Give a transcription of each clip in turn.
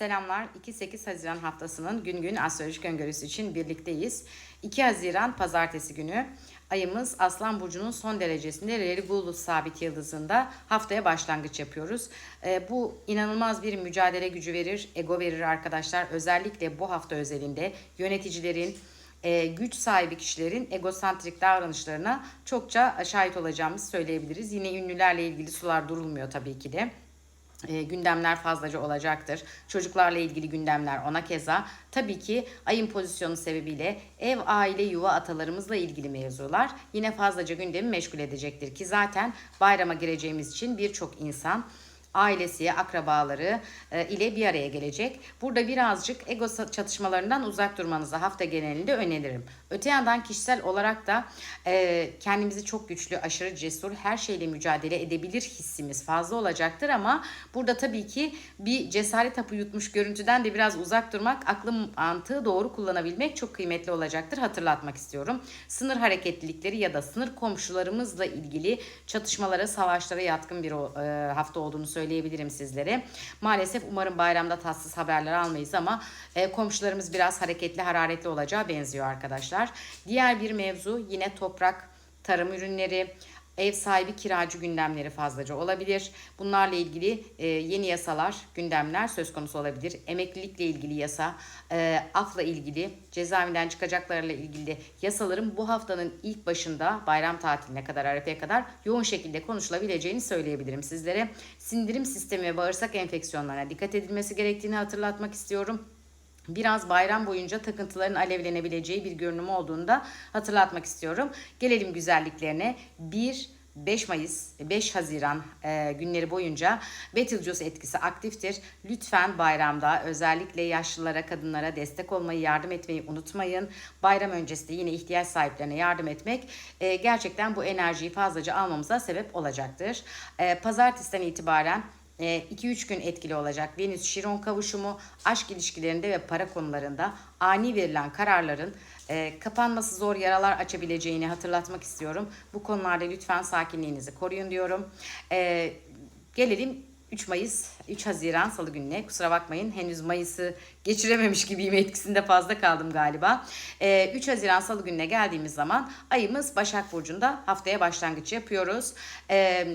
Selamlar. 2-8 Haziran haftasının gün gün astrolojik öngörüsü için birlikteyiz. 2 Haziran pazartesi günü ayımız Aslan Burcu'nun son derecesinde Religulus sabit yıldızında haftaya başlangıç yapıyoruz. Ee, bu inanılmaz bir mücadele gücü verir, ego verir arkadaşlar. Özellikle bu hafta özelinde yöneticilerin, e, güç sahibi kişilerin egosantrik davranışlarına çokça şahit olacağımızı söyleyebiliriz. Yine ünlülerle ilgili sular durulmuyor tabii ki de. E, gündemler fazlaca olacaktır. Çocuklarla ilgili gündemler ona keza. Tabii ki ayın pozisyonu sebebiyle ev, aile, yuva atalarımızla ilgili mevzular yine fazlaca gündemi meşgul edecektir ki zaten bayrama gireceğimiz için birçok insan ailesi, akrabaları e, ile bir araya gelecek. Burada birazcık ego çatışmalarından uzak durmanızı hafta genelinde öneririm. Öte yandan kişisel olarak da e, kendimizi çok güçlü, aşırı cesur, her şeyle mücadele edebilir hissimiz fazla olacaktır ama burada tabii ki bir cesaret hapı yutmuş görüntüden de biraz uzak durmak, aklım mantığı doğru kullanabilmek çok kıymetli olacaktır. Hatırlatmak istiyorum. Sınır hareketlilikleri ya da sınır komşularımızla ilgili çatışmalara, savaşlara yatkın bir e, hafta olduğunu söyleyebilirim sizlere. Maalesef umarım bayramda tatsız haberler almayız ama e, komşularımız biraz hareketli, hararetli olacağı benziyor arkadaşlar. Diğer bir mevzu yine toprak, tarım ürünleri, ev sahibi kiracı gündemleri fazlaca olabilir. Bunlarla ilgili e, yeni yasalar, gündemler söz konusu olabilir. Emeklilikle ilgili yasa, e, afla ilgili, cezaevinden çıkacaklarla ilgili yasaların bu haftanın ilk başında bayram tatiline kadar, arefeye kadar yoğun şekilde konuşulabileceğini söyleyebilirim sizlere. Sindirim sistemi ve bağırsak enfeksiyonlarına dikkat edilmesi gerektiğini hatırlatmak istiyorum biraz bayram boyunca takıntıların alevlenebileceği bir görünüm olduğunu da hatırlatmak istiyorum. Gelelim güzelliklerine. 1 5 Mayıs, 5 Haziran e, günleri boyunca Betelgeuse etkisi aktiftir. Lütfen bayramda özellikle yaşlılara, kadınlara destek olmayı, yardım etmeyi unutmayın. Bayram öncesi de yine ihtiyaç sahiplerine yardım etmek e, gerçekten bu enerjiyi fazlaca almamıza sebep olacaktır. E, pazartesiden itibaren 2-3 gün etkili olacak Venüs Şiron kavuşumu aşk ilişkilerinde ve para konularında ani verilen kararların e, kapanması zor yaralar açabileceğini hatırlatmak istiyorum. Bu konularda lütfen sakinliğinizi koruyun diyorum. E, gelelim 3 Mayıs, 3 Haziran Salı gününe. Kusura bakmayın henüz Mayıs'ı geçirememiş gibiyim etkisinde fazla kaldım galiba. Ee, 3 Haziran Salı gününe geldiğimiz zaman ayımız Başak Burcu'nda haftaya başlangıç yapıyoruz. Ee,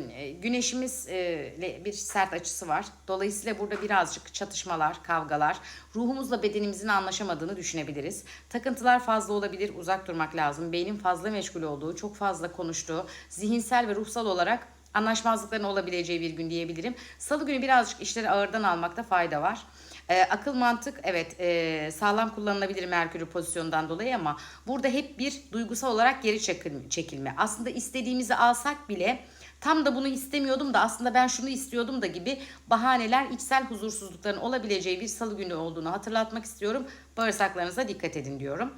güneşimiz e, bir sert açısı var. Dolayısıyla burada birazcık çatışmalar, kavgalar, ruhumuzla bedenimizin anlaşamadığını düşünebiliriz. Takıntılar fazla olabilir, uzak durmak lazım. Beynin fazla meşgul olduğu, çok fazla konuştuğu, zihinsel ve ruhsal olarak anlaşmazlıkların olabileceği bir gün diyebilirim. Salı günü birazcık işleri ağırdan almakta fayda var. E, akıl mantık evet e, sağlam kullanılabilir Merkür pozisyonundan dolayı ama burada hep bir duygusal olarak geri çekilme. Aslında istediğimizi alsak bile tam da bunu istemiyordum da aslında ben şunu istiyordum da gibi bahaneler içsel huzursuzlukların olabileceği bir salı günü olduğunu hatırlatmak istiyorum. Bağırsaklarınıza dikkat edin diyorum.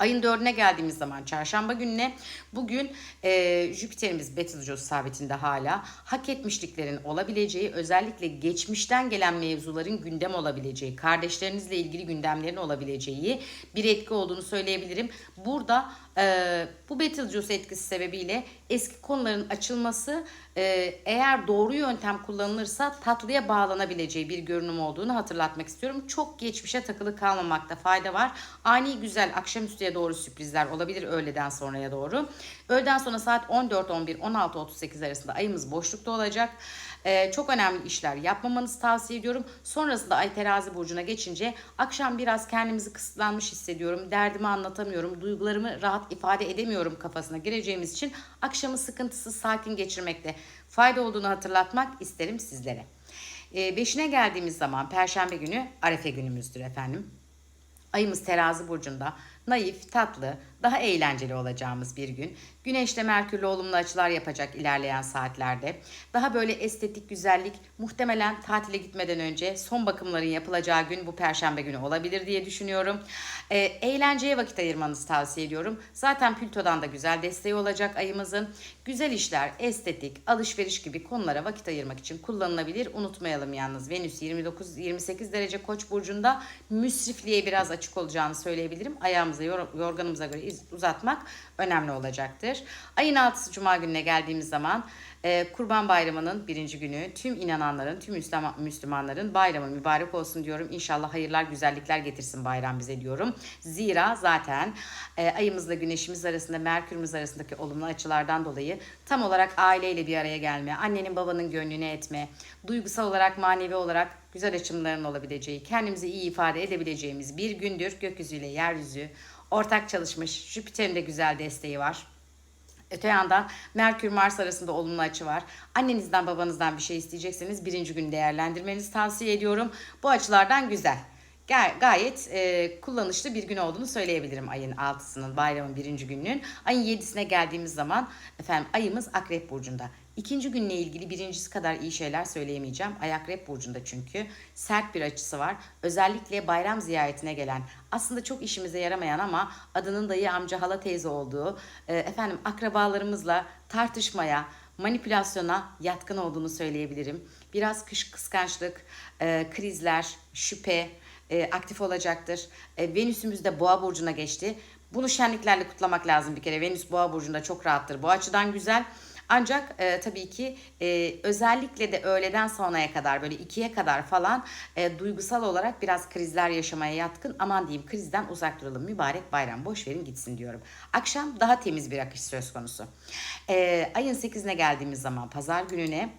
Ayın dördüne geldiğimiz zaman çarşamba gününe bugün e, Jüpiter'imiz Betelgeuse sabitinde hala hak etmişliklerin olabileceği özellikle geçmişten gelen mevzuların gündem olabileceği kardeşlerinizle ilgili gündemlerin olabileceği bir etki olduğunu söyleyebilirim. Burada e, bu Betelgeuse etkisi sebebiyle eski konuların açılması e, eğer doğru yöntem kullanılırsa tatlıya bağlanabileceği bir görünüm olduğunu hatırlatmak istiyorum. Çok geçmişe takılı kalmamakta fayda var. Ani güzel akşamüstüye doğru sürprizler olabilir öğleden sonraya doğru. Öğleden sonra saat 14-11, 16-38 arasında ayımız boşlukta olacak. Ee, çok önemli işler yapmamanızı tavsiye ediyorum. Sonrasında ay terazi burcuna geçince akşam biraz kendimizi kısıtlanmış hissediyorum. Derdimi anlatamıyorum. Duygularımı rahat ifade edemiyorum kafasına gireceğimiz için akşamı sıkıntısız sakin geçirmekte fayda olduğunu hatırlatmak isterim sizlere. Ee, beşine geldiğimiz zaman Perşembe günü Arefe günümüzdür efendim. Ayımız terazi burcunda naif, tatlı, daha eğlenceli olacağımız bir gün. Güneşle Merkürle olumlu açılar yapacak ilerleyen saatlerde. Daha böyle estetik, güzellik muhtemelen tatile gitmeden önce son bakımların yapılacağı gün bu perşembe günü olabilir diye düşünüyorum. E, eğlenceye vakit ayırmanızı tavsiye ediyorum. Zaten Plüto'dan da güzel desteği olacak ayımızın. Güzel işler, estetik, alışveriş gibi konulara vakit ayırmak için kullanılabilir. Unutmayalım yalnız Venüs 29-28 derece Koç burcunda müsrifliğe biraz açık olacağını söyleyebilirim. Ayağımıza, yorganımıza göre uzatmak önemli olacaktır. Ayın 6'sı Cuma gününe geldiğimiz zaman Ee, Kurban Bayramı'nın birinci günü tüm inananların, tüm Müslüman, Müslümanların bayramı mübarek olsun diyorum. İnşallah hayırlar, güzellikler getirsin bayram bize diyorum. Zira zaten e, ayımızla güneşimiz arasında, Merkürümüz arasındaki olumlu açılardan dolayı tam olarak aileyle bir araya gelme, annenin babanın gönlünü etme, duygusal olarak, manevi olarak güzel açımların olabileceği, kendimizi iyi ifade edebileceğimiz bir gündür. Gökyüzüyle yeryüzü ortak çalışmış. Jüpiter'in de güzel desteği var. Öte yandan Merkür Mars arasında olumlu açı var. Annenizden babanızdan bir şey isteyecekseniz birinci gün değerlendirmenizi tavsiye ediyorum. Bu açılardan güzel. Gay- gayet e, kullanışlı bir gün olduğunu söyleyebilirim ayın 6'sının bayramın birinci gününün. Ayın 7'sine geldiğimiz zaman efendim ayımız Akrep Burcu'nda. İkinci günle ilgili birincisi kadar iyi şeyler söyleyemeyeceğim. Ay Akrep Burcu'nda çünkü sert bir açısı var. Özellikle bayram ziyaretine gelen aslında çok işimize yaramayan ama adının dayı amca hala teyze olduğu e, efendim akrabalarımızla tartışmaya, manipülasyona yatkın olduğunu söyleyebilirim. Biraz kış kıskançlık, e, krizler, şüphe e, aktif olacaktır. Venüs'ümüz de Boğa burcuna geçti. Bunu şenliklerle kutlamak lazım bir kere. Venüs Boğa burcunda çok rahattır. Bu açıdan güzel. Ancak e, tabii ki e, özellikle de öğleden sonraya kadar böyle ikiye kadar falan e, duygusal olarak biraz krizler yaşamaya yatkın. Aman diyeyim krizden uzak duralım. Mübarek bayram boş verin gitsin diyorum. Akşam daha temiz bir akış söz konusu. E, ayın 8'ine geldiğimiz zaman pazar gününe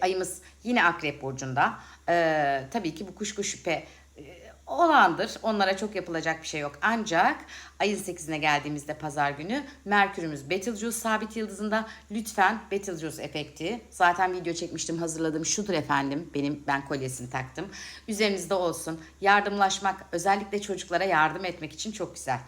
ayımız yine akrep burcunda. Ee, tabii ki bu kuşku şüphe e, olandır. Onlara çok yapılacak bir şey yok. Ancak ayın 8'ine geldiğimizde pazar günü Merkürümüz Betelgeuse sabit yıldızında. Lütfen Betelgeuse efekti. Zaten video çekmiştim hazırladım. Şudur efendim. Benim ben kolyesini taktım. Üzerinizde olsun. Yardımlaşmak özellikle çocuklara yardım etmek için çok güzel.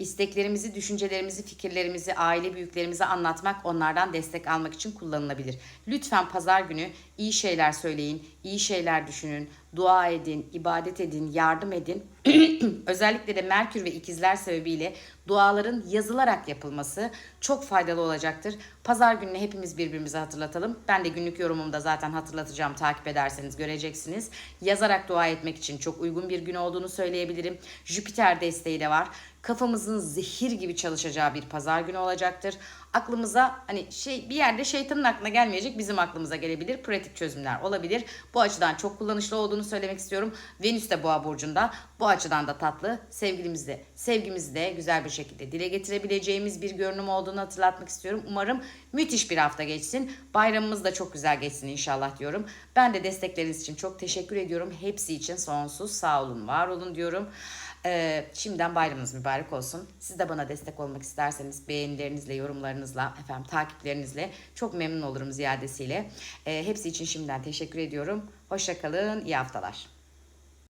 İsteklerimizi, düşüncelerimizi, fikirlerimizi aile büyüklerimize anlatmak, onlardan destek almak için kullanılabilir. Lütfen pazar günü iyi şeyler söyleyin, iyi şeyler düşünün, dua edin, ibadet edin, yardım edin. Özellikle de Merkür ve ikizler sebebiyle duaların yazılarak yapılması çok faydalı olacaktır. Pazar gününü hepimiz birbirimize hatırlatalım. Ben de günlük yorumumda zaten hatırlatacağım. Takip ederseniz göreceksiniz. Yazarak dua etmek için çok uygun bir gün olduğunu söyleyebilirim. Jüpiter desteği de var. Kafamızın zehir gibi çalışacağı bir pazar günü olacaktır. Aklımıza hani şey bir yerde şeytanın aklına gelmeyecek bizim aklımıza gelebilir. Pratik çözümler olabilir. Bu açıdan çok kullanışlı olduğunu söylemek istiyorum. Venüs de Boğa burcunda. Bu açıdan da tatlı. Sevgilimizi de, sevgimizi de güzel bir şekilde dile getirebileceğimiz bir görünüm olduğunu hatırlatmak istiyorum. Umarım müthiş bir hafta geçsin. Bayramımız da çok güzel geçsin inşallah diyorum. Ben de destekleriniz için çok teşekkür ediyorum. Hepsi için sonsuz sağ olun, var olun diyorum. Ee, şimdiden bayramınız mübarek olsun. Siz de bana destek olmak isterseniz beğenilerinizle, yorumlarınızla, efendim takiplerinizle çok memnun olurum ziyadesiyle. Ee, hepsi için şimdiden teşekkür ediyorum. Hoşçakalın, iyi haftalar.